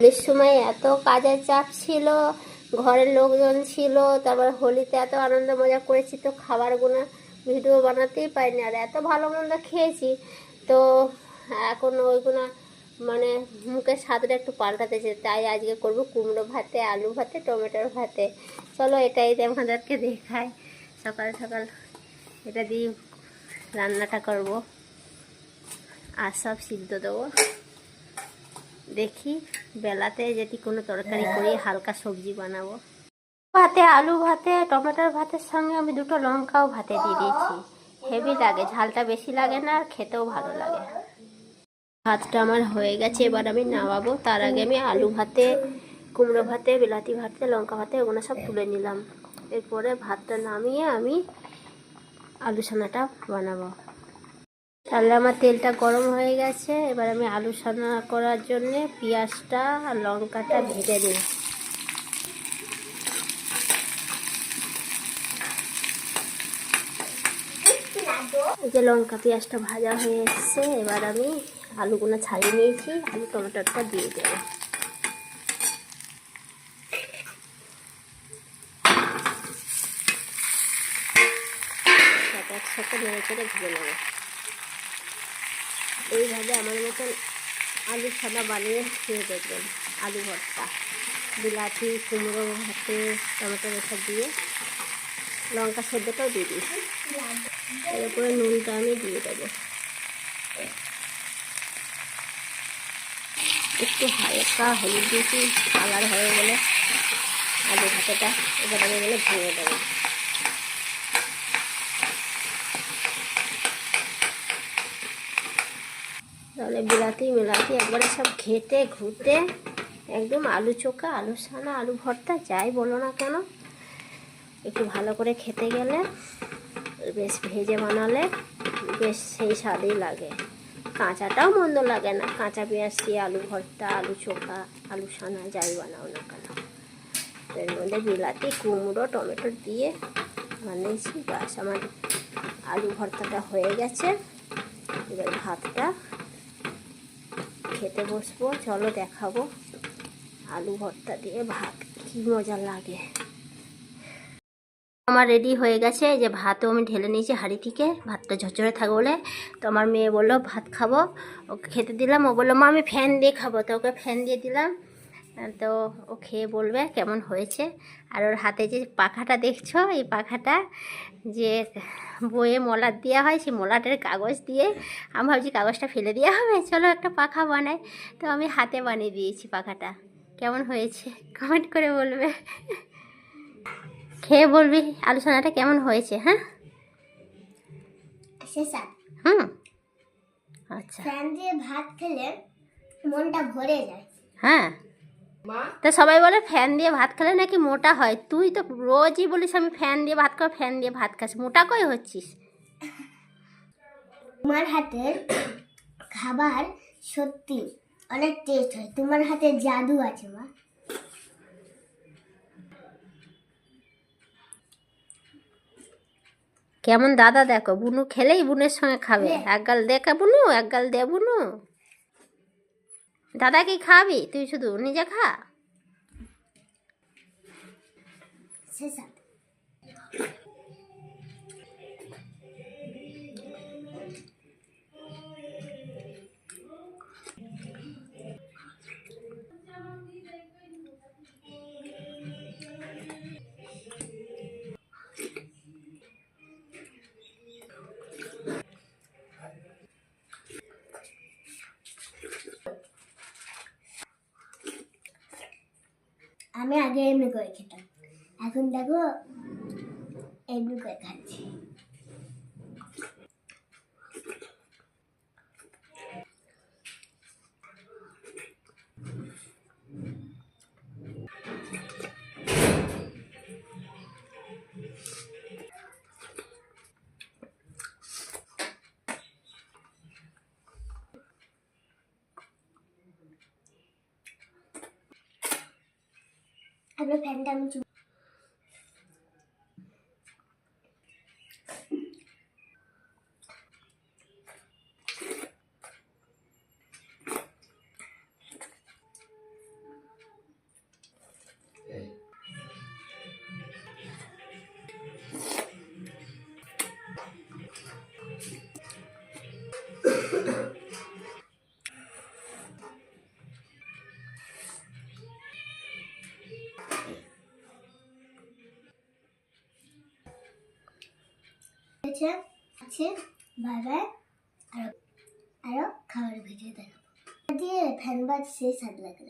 হোলির সময় এত কাজের চাপ ছিল, ঘরের লোকজন ছিল, তারপর হোলিতে এত আনন্দ মজা করেছি তো খাবারগুলো ভিডিও বানাতেই পারিনি। আর এত ভালো মন্দ খেয়েছি তো এখন ওইগুলো মানে মুখের স্বাদটা একটু পাল্টাতেছে তাই আজকে করব কুমড়ো ভাতে, আলু ভাতে, টমেটোর ভাতে। চলো এটাই আমাদেরকে দেখাই। সকাল সকাল এটা দিয়ে রান্নাটা করব। আর সব সিদ্ধ দেবো। দেখি বেলাতে যদি কোনো তরকারি করি হালকা সবজি বানাবো। ভাতে আলু ভাতে টমেটোর ভাতের সঙ্গে আমি দুটো লঙ্কাও ভাতে দিয়ে দিয়েছি। হেভি লাগে ঝালটা বেশি লাগে না আর খেতেও ভালো লাগে। ভাতটা আমার হয়ে গেছে এবার আমি নামাবো। তার আগে আমি আলু ভাতে কুমড়ো ভাতে বিলাতি ভাতে লঙ্কা ভাতে ওগুলো সব তুলে নিলাম। এরপরে ভাতটা নামিয়ে আমি আলু ছানাটা বানাবো। তাহলে আমার তেলটা গরম হয়ে গেছে। এবার আমি আলু সানা করার জন্য পেঁয়াজটা আর লঙ্কাটা ভেজে নিই। যে লঙ্কা পেঁয়াজটা ভাজা হয়ে এসছে, এবার আমি আলুগুলো ছাড়িয়ে নিয়েছি, আলু টমেটোটা দিয়ে দেবো। একসাথে নেড়ে চেড়ে ভেজে নেব। এইভাবে আমার মতন আলু সাদা বানিয়ে খেয়ে দেখবেন। আলু ভর্তা, বিলাতি, কুমড়ো, ভাতে, টমেটো এসব দিয়ে লঙ্কা সেদ্ধটাও দিয়ে দিই এরপরে নুনটা আমি দিয়ে দেবো। একটু হালকা হলুদ দিয়েছি কালার হয়ে গেলে আলু ভাতেটা এবার আমি এগুলো ভেঙে দেবো। তাহলে বিলাতি মিলাতি একবারে সব ঘেটে ঘুটে একদম আলু চোখা, আলু সানা আলু ভর্তা, যাই বলো না কেন। একটু ভালো করে খেতে গেলে বেশ ভেজে বানালে বেশ সেই স্বাদই লাগে। কাঁচাটাও মন্দ লাগে না। কাঁচা পেঁয়াজ দিয়ে আলু ভর্তা, আলু চোখা, আলু সানা যাই বানাও না কেন। এর মধ্যে বিলাতি, কুমড়ো, টমেটো দিয়ে বানিয়েছি। বাস আমার আলু ভর্তাটা হয়ে গেছে। এবার ভাতটা খেতে বসবো। চলো দেখাবো আলু ভর্তা দিয়ে ভাত, কি মজা লাগে। আমার রেডি হয়ে গেছে যে ভাতও আমি ঢেলে নিয়েছি হাড়ি থেকে, ভাতটা ঝরঝরে থাকবে বলে। তো আমার মেয়ে বলল, ভাত খাব। ওকে খেতে দিলাম, ও বলল, মা, আমি ফ্যান দিয়ে খাব। তো ওকে ফ্যান দিয়ে দিলাম। তো ও খেয়ে বলবে কেমন হয়েছে। আর ওর হাতে যে পাখাটা দেখছ এই পাখাটা যে বইয়ে মলার দেওয়া হয় সেই মলাটের কাগজ দিয়ে আমি ভাবছি কাগজটা ফেলে দেওয়া হবে চলো একটা পাখা বানাই। তো আমি হাতে বানিয়ে দিয়েছি পাখাটা। কেমন হয়েছে? কমেন্ট করে বলবে। খেয়ে বলবি আলোচনাটা কেমন হয়েছে হ্যাঁ? শেষা হুম। আচ্ছা। ফ্যান দিয়ে ভাত খেলে মনটা ভরে যায়। হ্যাঁ। তা সবাই বলে ফ্যান দিয়ে ভাত খেলে নাকি মোটা হয়? তুই তো রোজই বলিস আমি ফ্যান দিয়ে ভাত খাব ফ্যান দিয়ে ভাত খাস মোটা কই হচ্ছিস? তোমার হাতের খাবার সত্যি অনেক টেস্ট হয়। তোমার হাতে জাদু আছে মা। কেমন দাদা দেখো বুনু খেলেই বুনের সঙ্গে খাবে। এক গাল দেখা বুনু এক গাল দে বুনু। দাদা কি খাবি? তুই শুধু নিজে খা। শেষা আমি আগে এমনি করে খেতাম। এখন দেখো এমনি করে খাচ্ছি। তারপরে ফ্যানটা আমি চুপ আছে বাই বাই আরও আরও খাবারের ভিডিও দেখাবো। দিয়ে ফ্যান বাজ সেই স্বাদ লাগল।